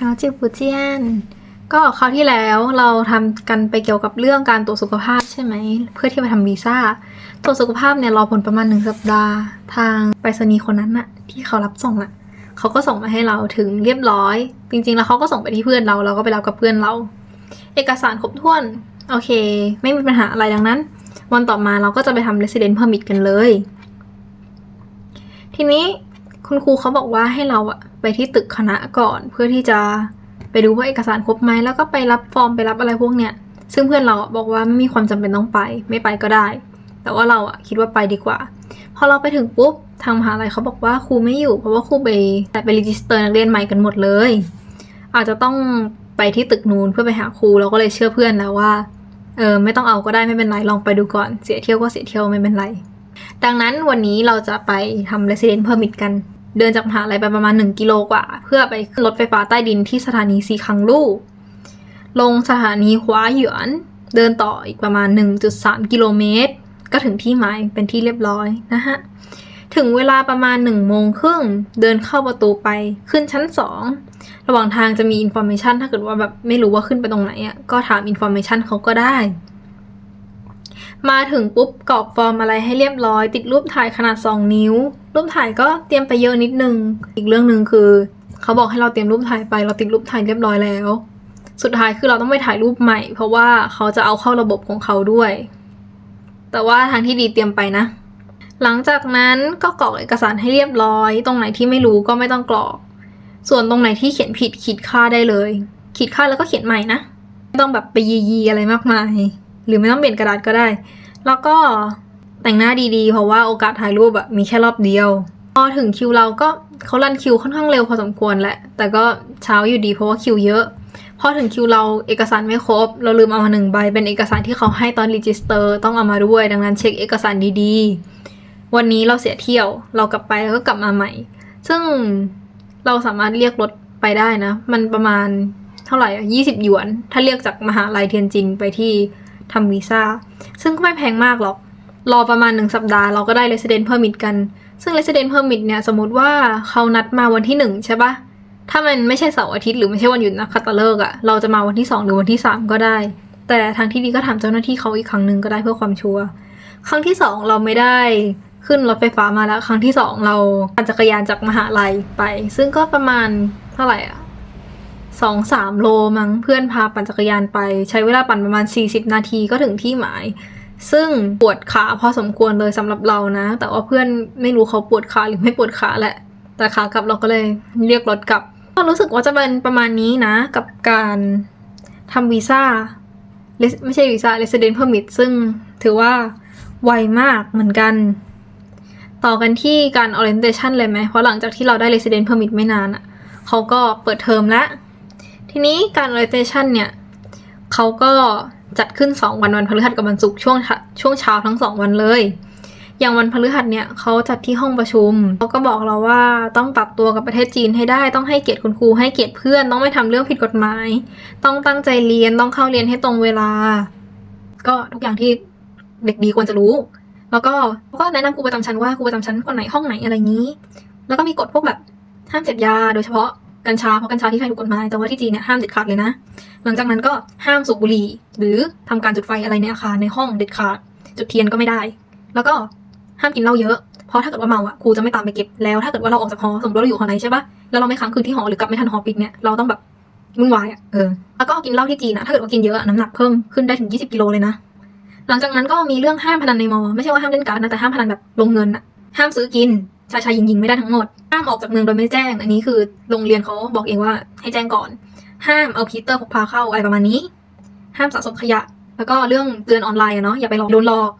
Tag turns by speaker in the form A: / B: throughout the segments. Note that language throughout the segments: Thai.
A: ฮาจิวปูเจียน ก็คราวที่แล้วเราทำกันไปเกี่ยวกับเรื่องการตรวจสุขภาพใช่ไหม เพื่อที่ไปทำวีซ่า ตรวจสุขภาพเนี่ยรอผลประมาณหนึ่งสัปดาห์ ทางไปรษณีย์คนนั้นน่ะ ที่เขารับส่งอะ เขาก็ส่งมาให้เราถึงเรียบร้อย จริง ๆ แล้วเขาก็ส่งไปที่เพื่อนเรา เราก็ไปรับกับเพื่อนเรา เอกสารครบถ้วน โอเค ไม่มีปัญหาอะไรดังนั้น วันต่อมาเราก็จะไปทำ resident permit กันเลย ทีนี้ คุณครูเขาบอกว่าให้เราอะไปที่ตึกคณะก่อน เพื่อที่จะไปดูว่าเอกสารครบไหมแล้วก็ไปรับฟอร์มไปรับอะไรพวกเนี้ยซึ่งเพื่อนเราบอกว่าไม่มีความจำเป็นต้องไป ไม่ไปก็ได้ แต่ว่าเราอะคิดว่าไปดีกว่า พอเราไปถึงปุ๊บทางมหาลัยเขาบอกว่าครูไม่อยู่เพราะว่าครูไปแต่ไปรีจิสเตอร์นักเรียนใหม่กันหมดเลย อาจจะต้องไปที่ตึกนูนเพื่อไปหาครูเราก็เลยเชื่อเพื่อนแล้วว่าเออไม่ต้องเอาก็ได้ไม่เป็นไรลองไปดูก่อนเสียเที่ยวก็เสียเที่ยวไม่เป็นไร ดังนั้นวันนี้เราจะไปทำ resident permit กัน เดินจากมหาลัยไปประมาณ 1 กิโลกว่า เพื่อไปขึ้นรถไฟฟ้าใต้ดินที่สถานีซีคังลู่ลงสถานีฮวาหยวน เดินต่ออีกประมาณ 1.3 กิโลเมตร ก็ถึงที่หมายเป็นที่เรียบร้อยนะฮะ ถึงเวลาประมาณ1โมงครึ่งเดินเข้าประตูไปขึ้นชั้น 2 ระหว่างทางจะมีอินโฟ a t ชันถ้าเกิดว่าแบบไม่รู้ว่าขึ้นไปตรงไหนอะก็ถามอินโฟ a t ชันเขาก็ได้มาถึงปุ๊บกรอกฟอร์มอะไรให้เรียบร้อย ติดรูปถ่ายขนาด 2 นิ้ว รูปถ่ายก็เตรียมไปเยอะนิดนึง อีกเรื่องหนึ่งคือ เขาบอกให้เราเตรียมรูปถ่ายไป เราติดรูปถ่ายเรียบร้อยแล้ว สุดท้ายคือเราต้องไปถ่ายรูปใหม่ เพราะว่าเขาจะเอาเข้าระบบของเขาด้วย แต่ว่าทางที่ดีเตรียมไปนะ หลังจากนั้นก็กรอกเอกสารให้เรียบร้อย ตรงไหนที่ไม่รู้ก็ไม่ต้องกรอก ส่วนตรงไหนที่เขียนผิดขีดค่าได้เลย ขีดค่าแล้วก็เขียนใหม่นะ ไม่ต้องแบบไปยียีอะไรมากมาย หรือไม่ต้องเปลี่ยนกระดาษก็ได้ แล้วก็ แต่งหน้าดีๆ เพราะว่าโอกาสถ่ายรูปอะมีแค่รอบเดียว พอถึงคิวเราก็เขารันคิวค่อนข้างเร็วพอสมควรแหละ แต่ก็เช้าอยู่ดีเพราะว่าคิวเยอะ พอถึงคิวเราเอกสารไม่ครบ เราลืมเอามาหนึ่งใบ เป็นเอกสารที่เขาให้ตอนรีจิสเตอร์ต้องเอามาด้วย ดังนั้นเช็คเอกสารดีๆ วันนี้เราเสียเที่ยว เรากลับไปแล้วก็กลับมาใหม่ ซึ่งเราสามารถเรียกรถไปได้นะ มันประมาณเท่าไหร่อะยี่สิบหยวน ถ้าเรียกจากมหาลัยเทียนจินไปที่ทำวีซ่า ซึ่งก็ไม่แพงมากหรอก รอประมาณหนึ่งสัปดาห์เราก็ได้ resident permit กัน ซึ่ง resident permit เนี่ยสมมติว่าเขานัดมาวันที่หนึ่งใช่ปะถ้ามันไม่ใช่เสาร์อาทิตย์หรือไม่ใช่วันหยุดนักขัตฤกษ์อะเราจะมาวันที่สองหรือวันที่สามก็ได้ แต่ทางที่ดีก็ถามเจ้าหน้าที่เขาอีกครั้งหนึ่งก็ได้เพื่อความชัวร์ครั้งที่สองเราไม่ได้ขึ้นรถไฟฟ้ามาแล้ว ครั้งที่สองเราปั่นจักรยานจากมหาลัยไป ซึ่งก็ประมาณเท่าไหร่อะสองสามโลมั้งเพื่อนพาปั่นจักรยานไป ใช้เวลาปั่นประมาณ 40 นาทีก็ถึงที่หมาย ซึ่งปวดขาพอสมควรเลยสำหรับเรานะ แต่ว่าเพื่อนไม่รู้เขาปวดขาหรือไม่ปวดขาแหละ แต่ขากลับเราก็เลยเรียกรถกลับ ก็รู้สึกว่าจะเป็นประมาณนี้นะ กับการทำวีซ่าไม่ใช่วีซ่า resident permit ซึ่งถือว่าไวมากเหมือนกัน ต่อกันที่การ orientation เลยไหม เพราะหลังจากที่เราได้ resident permit ไม่นานอะ่ะเขาก็เปิดเทอมแล้ว ทีนี้การ orientation เนี่ยเขาก็ จัดขึ้น 2 วันวันพฤหัสกับวันศุกร์ช่วงช่วงเช้าทั้ง 2 วันเลย อย่างวันพฤหัสเนี่ยเขาจัดที่ห้องประชุมเขาก็บอกเราว่าต้องปรับตัวกับประเทศจีนให้ได้ต้องให้เกียรติคุณครูให้เกียรติเพื่อนต้องไม่ทำเรื่องผิดกฎหมาย ต้องตั้งใจเรียนต้องเข้าเรียนให้ตรงเวลา ก็ทุกอย่างที่เด็กดีควรจะรู้ แล้วก็ก็แนะนำครูประจำชั้นว่าครูประจำชั้นคนไหนห้องไหนอะไรอย่างนี้ แล้วก็มีกฎพวกแบบห้ามเสพยาโดยเฉพาะ กัญชาเพราะกัญชาที่ไทยถูกกฎหมายแต่ว่าที่จีนเนี่ยห้ามเด็ดขาดเลยนะ หลังจากนั้นก็ห้ามสูบบุหรี่ หรือทำการจุดไฟอะไรในอาคารในห้องเด็ดขาด จุดเทียนก็ไม่ได้ แล้วก็ห้ามกินเหล้าเยอะ เพราะถ้าเกิดว่าเมาอะครูจะไม่ตามไปเก็บแล้วถ้าเกิดว่าเราออกจากหอสมมติเราอยู่หอไหนใช่ปะแล้วเราไม่ค้างคืนที่หอหรือกลับไม่ทันหอปิดเนี่ยเราต้องแบบวุ่นวายอะเออแล้วก็กินเหล้าที่จีนอะถ้าเกิดว่ากินเยอะน้ำหนักเพิ่มขึ้นได้ถึง 20กิโลเลยนะหลังจากนั้นก็มีเรื่องห้ามพนันในมอ ไม่ใช่ว่าห้ามเล่นการ์ดนะแต่ห้ามพนันแบบลงเงินอะห้ามซื้อกิน ชายชายยิงยิงไม่ได้ทั้งหมด ห้ามออกจากเมืองโดยไม่แจ้ง อันนี้คือโรงเรียนเขาบอกเองว่าให้แจ้งก่อน ห้ามเอาพีเตอร์พกพาเข้าอะไรประมาณนี้ ห้ามสะสมขยะ แล้วก็เรื่องเตือนออนไลน์เนาะอย่าไปหลอกโดนหลอก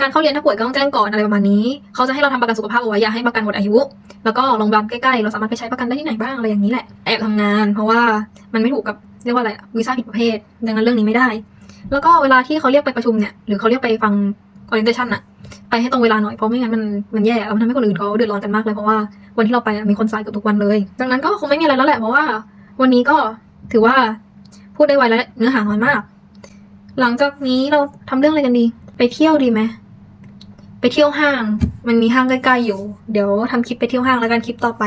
A: การเข้าเรียนถ้าป่วยก็ต้องแจ้งก่อนอะไรประมาณนี้ เขาจะให้เราทำประกันสุขภาพเอาไว้อย่าให้ประกันหมดอายุ แล้วก็โรงพยาบาลใกล้ๆเราสามารถไปใช้ประกันได้ที่ไหนบ้างอะไรอย่างนี้แหละ แอบทำงาน เพราะว่ามันไม่ถูกกับเรียกว่าอะไรวีซ่าผิดประเภท ดังนั้นเรื่องนี้ไม่ได้ แล้วก็เวลาที่เขาเรียกไปประชุมเนี่ยหรือเขาเรียกไปฟัง orientation อะไปให้ตรงเวลาหน่อยเพราะไม่งั้นมันมันแย่แล้วมันทำให้คนอื่นเขาเดือดร้อนกันมากเลยเพราะว่าวันที่เราไปมีคนสายเกือบทุกวันเลย ดังนั้นก็คงไม่มีอะไรแล้วแหละเพราะว่า วันนี้ก็ถือว่าพูดได้ไวและเนื้อหาน้อยมาก หลังจากนี้เราทำเรื่องอะไรกันดี ไปเที่ยวดีไหมไปเที่ยวห้าง มันมีห้างใกล้ๆอยู่ เดี๋ยวทำคลิปไปเที่ยวห้างแล้วกันคลิปต่อไป